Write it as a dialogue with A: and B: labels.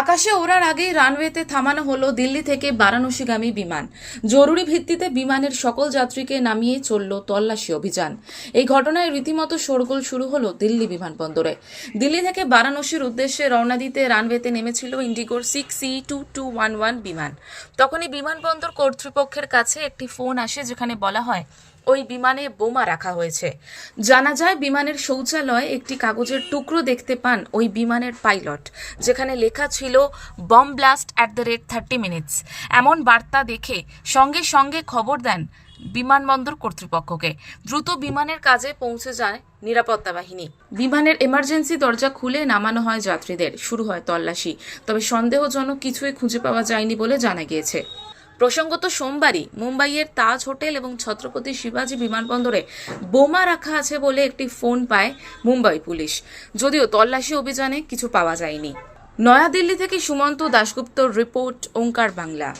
A: আকাশে ওড়ার আগেই রানওয়েতে থামানো হলো দিল্লি থেকে বারাণসীগামী বিমান। জরুরি ভিত্তিতে বিমানের সকল যাত্রীকে নামিয়ে চলল তল্লাশি অভিযান। এই ঘটনায় রীতিমতো শোরগোল শুরু হলো দিল্লি বিমানবন্দরে। দিল্লি থেকে বারাণসীর উদ্দেশ্যে রওনা দিতে রানওয়েতে নেমেছিল ইন্ডিগোর six C two two one one বিমান। তখনই বিমানবন্দর কর্তৃপক্ষের কাছে একটি ফোন আসে যেখানে বলা হয় ওই বিমানে বোমা রাখা হয়েছে। জানা যায়, বিমানের শৌচালয়ে একটি কাগজের টুকরো দেখতে পান ওই বিমানের পাইলট, যেখানে লেখা ছিল, bomb blast at the rate thirty minutes. এমন বার্তা দেখে সঙ্গে সঙ্গে খবর দেন বিমানবন্দর কর্তৃপক্ষকে। দ্রুত বিমানের কাজে পৌঁছে যায় নিরাপত্তা বাহিনী। বিমানের এমার্জেন্সি দরজা খুলে নামানো হয় যাত্রীদের। শুরু হয় তল্লাশি। তবে সন্দেহজনক কিছুই খুঁজে পাওয়া যায়নি বলে জানা গিয়েছে। প্রসঙ্গত সোমবারই মুম্বাইয়ের তাজ হোটেল এবং ছত্রপতি শিবাজি বিমানবন্দরে বোমা রাখা আছে বলে একটি ফোন পায় মুম্বাই পুলিশ। যদিও তল্লাশি অভিযানে কিছু পাওয়া যায়নি। নয়াদিল্লি থেকে সুমন্ত দাশগুপ্তর রিপোর্ট, ওঙ্কার বাংলা।